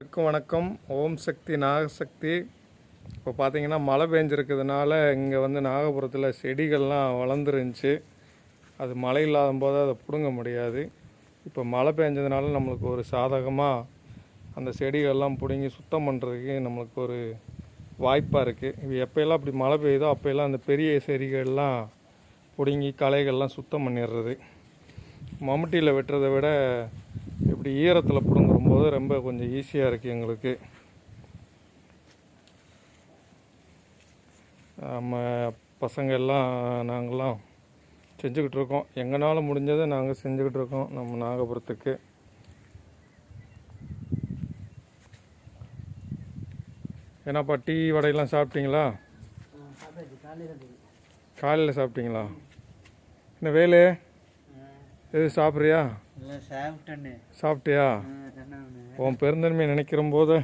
வணக்கம் வணக்கம். ஓம் சக்தி நாகசக்தி இப்போ பார்த்தீங்கன்னா மழை பெஞ்சிருக்கிறதுனால இங்கே வந்து நாகபுரத்தில் செடிகள்லாம் வளர்ந்துருந்துச்சு. அது மழை இல்லாத போது அதை பிடுங்க முடியாது. இப்போ மழை பெஞ்சதுனால நம்மளுக்கு ஒரு சாதகமாக அந்த செடிகள்லாம் பிடுங்கி சுத்தம் பண்ணுறதுக்கு நம்மளுக்கு ஒரு வாய்ப்பாக இருக்குது இது எப்போயெல்லாம் அப்படி மழை பெய்யுதோ அப்போயெல்லாம் அந்த பெரிய செடிகள்லாம் பிடுங்கி களைகள்லாம் சுத்தம் பண்ணிடுறது மம்முட்டியில் வெட்டுறதை விட இப்படி ஈரத்தில் பிடுங்கும்போது ரொம்ப கொஞ்சம் ஈஸியாக இருக்குது எங்களுக்கு. நம்ம பசங்க எல்லாம் நாங்கள்லாம் செஞ்சுக்கிட்டு இருக்கோம். எங்களால் முடிஞ்சதை நாங்கள் செஞ்சுக்கிட்டு இருக்கோம் நம்ம நாகபுரத்துக்கு. ஏன்னாப்பா டீ வடையெல்லாம் சாப்பிட்டீங்களா? காலையில் சாப்பிட்டீங்களா? என்ன வேலு? எது சாப்பிட்றியா? சாப்பிட்டியா? உன் பெருந்தன்மையை நினைக்கிற போது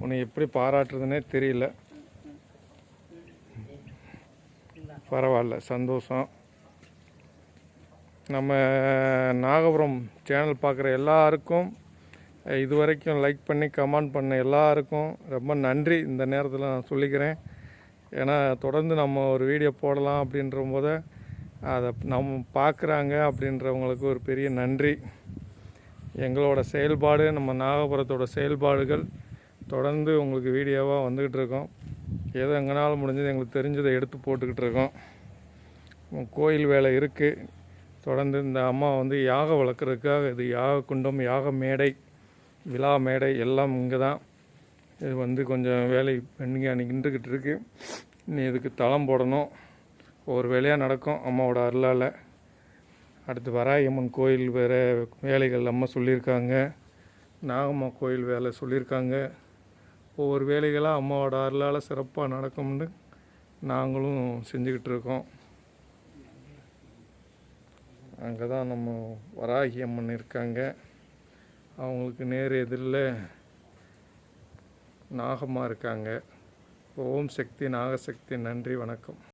உன்னை எப்படி பாராட்டுறதுனே தெரியல. பரவாயில்ல சந்தோஷம். நம்ம நாகபுரம் சேனல் பார்க்குற எல்லாருக்கும் இது வரைக்கும் லைக் பண்ணி கமெண்ட் பண்ண எல்லாருக்கும் ரொம்ப நன்றி. இந்த நேரத்தில் நான் சொல்லிக்கிறேன். ஏன்னா தொடர்ந்து நம்ம ஒரு வீடியோ போடலாம் அப்படின்ற போது அதை நம்ம பார்க்குறாங்க அப்படின்றவங்களுக்கு ஒரு பெரிய நன்றி. எங்களோட செயல்பாடு நம்ம நாகபுரத்தோட செயல்பாடுகள் தொடர்ந்து உங்களுக்கு வீடியோவாக வந்துக்கிட்டு இருக்கோம். ஏதோ எங்களால் முடிஞ்சது எங்களுக்கு தெரிஞ்சதை எடுத்து போட்டுக்கிட்டு இருக்கோம். கோயில் வேலை இருக்குது தொடர்ந்து இந்த அம்மா வந்து யாகம் வளர்க்குறதுக்காக இது யாக குண்டம் யாக மேடை விழா மேடை எல்லாம் இங்கே தான் இது வந்து கொஞ்சம் வேலை பெண்ணுங்க அன்றைக்கி நின்றுக்கிட்டு இருக்குது நீ இதுக்கு தளம் போடணும். ஒரு வேலையாக நடக்கும். அம்மாவோட அருளால். அடுத்து வராயம்மன் கோயில் வேறு வேலைகள் அம்மா சொல்லியிருக்காங்க. நாகம்மா கோயில் வேலை சொல்லியிருக்காங்க. ஒவ்வொரு வேலைகளாக அம்மாவோட அருளால் சிறப்பாக நடக்கும்னு நாங்களும் செஞ்சுக்கிட்டு இருக்கோம். அங்கே தான் நம்ம வராகி அம்மன் இருக்காங்க. அவங்களுக்கு நேர் எதிரில் நாகம்மா இருக்காங்க. ஓம் சக்தி நாகசக்தி நன்றி வணக்கம்.